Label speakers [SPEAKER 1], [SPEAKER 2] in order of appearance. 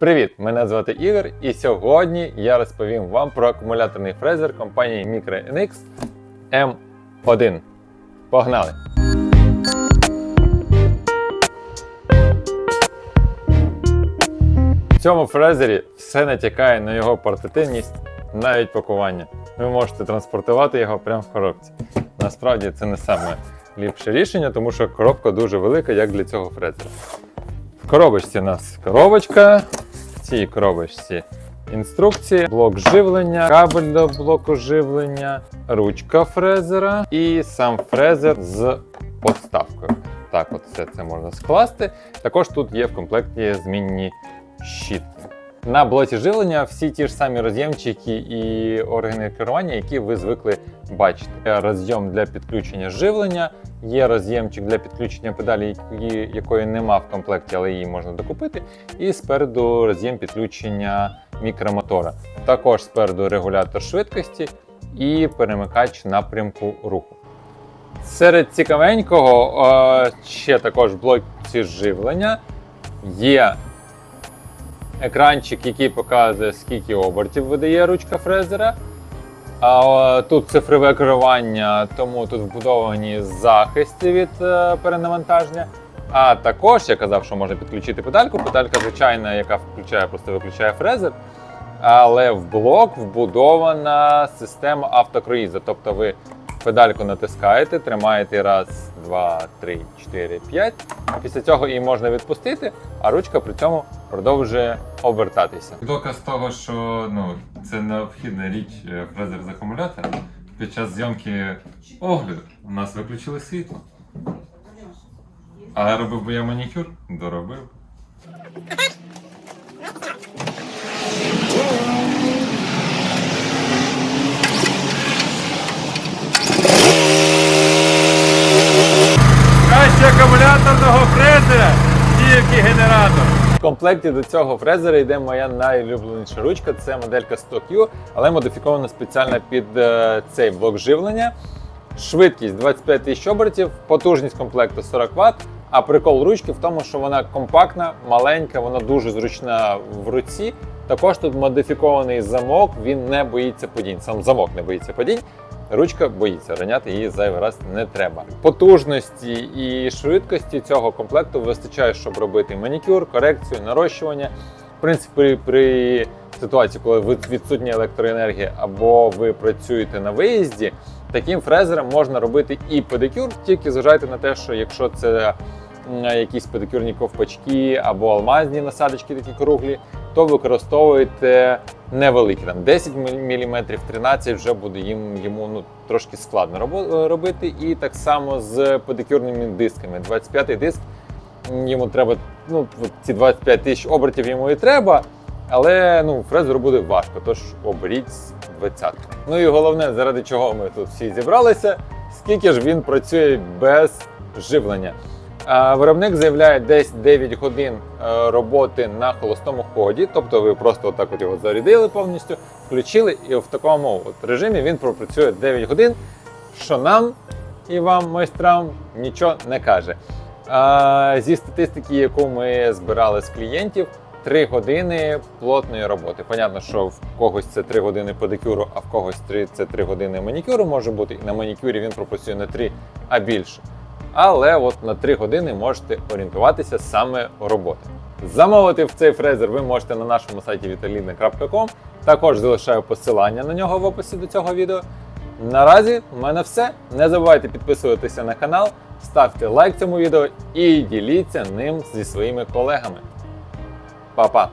[SPEAKER 1] Привіт! Мене звати Ігор, і сьогодні я розповім вам про акумуляторний фрезер компанії Micro NX M1. Погнали! В цьому фрезері все натякає на його портативність, навіть пакування. Ви можете транспортувати його прямо в коробці. Насправді це не саме ліпше рішення, тому що коробка дуже велика, як для цього фрезера. Коробочці у нас коробочка, в цій коробочці інструкції, блок живлення, кабель до блоку живлення, ручка фрезера і сам фрезер з подставкою. Так, от все це можна скласти. Також тут є в комплекті змінні щітки. На блоці живлення всі ті ж самі роз'ємчики і органи керування, які ви звикли бачити. Є Роз'єм для підключення живлення, є роз'ємчик для підключення педалі, якої, нема в комплекті, але її можна докупити. І спереду роз'єм підключення мікромотора. Також спереду регулятор швидкості і перемикач напрямку руху. Серед цікавенького е, ще також в блоці живлення є екранчик, який показує, скільки обертів видає ручка фрезера. А тут цифрове керування, тому тут вбудовані захисти від е, перенавантаження. А також я казав, що можна підключити педальку. Педалька звичайна, яка включає, просто виключає фрезер. Але в блок вбудована система автокруїза. Тобто ви педальку натискаєте, тримаєте раз, два, три, чотири, п'ять. Після цього її можна відпустити, а ручка при цьому продовжує обертатися. Доказ того, що ну, це необхідна річ е, фрезер з акумулятора. Під час зйомки огляду у нас виключили світло. А робив би я манікюр? Доробив. Краще акумуляторного фрезера, тільки генератор. В комплекті до цього фрезера йде моя найулюбленіша ручка. Це моделька 100Q, але модифікована спеціально під е, цей блок живлення. Швидкість 25 тисяч обертів, потужність комплекту 40 Вт. А прикол ручки в тому, що вона компактна, маленька, вона дуже зручна в руці. Також тут модифікований замок, він не боїться падінь. Сам замок не боїться падінь. Ручка боїться, раняти її зайвий раз не треба. Потужності і швидкості цього комплекту вистачає, щоб робити манікюр, корекцію, нарощування. В принципі, при ситуації, коли відсутня електроенергія або ви працюєте на виїзді, таким фрезером можна робити і педикюр, тільки зважайте на те, що якщо це якісь педикюрні ковпачки або алмазні насадочки, такі круглі, то використовуйте невеликі, там 10 мм, 13 вже буде їм йому ну, трошки складно робити. І так само з педикюрними дисками. 25-й диск йому треба, ну, ці 25 тисяч обертів йому і треба. Але ну, фрезеру буде важко, тож оберіть 20. Ну і головне, заради чого ми тут всі зібралися, скільки ж він працює без живлення. Виробник заявляє десь 9 годин е, роботи на холостому ході, тобто ви просто отак от його зарядили повністю, включили, і в такому от режимі він пропрацює 9 годин, що нам і вам, майстрам, нічого не каже. Зі статистики, яку ми збирали з клієнтів, 3 години плотної роботи. Понятно, що в когось це 3 години педикюру, а в когось 3 це 3 години манікюру може бути. І на манікюрі він пропрацює не 3, а більше. Але от на 3 години можете орієнтуватися саме роботи. Замовити в цей фрезер ви можете на нашому сайті vitalina.com. Також залишаю посилання на нього в описі до цього відео. Наразі в мене все. Не забувайте підписуватися на канал, ставте лайк цьому відео і діліться ним зі своїми колегами. Па-па!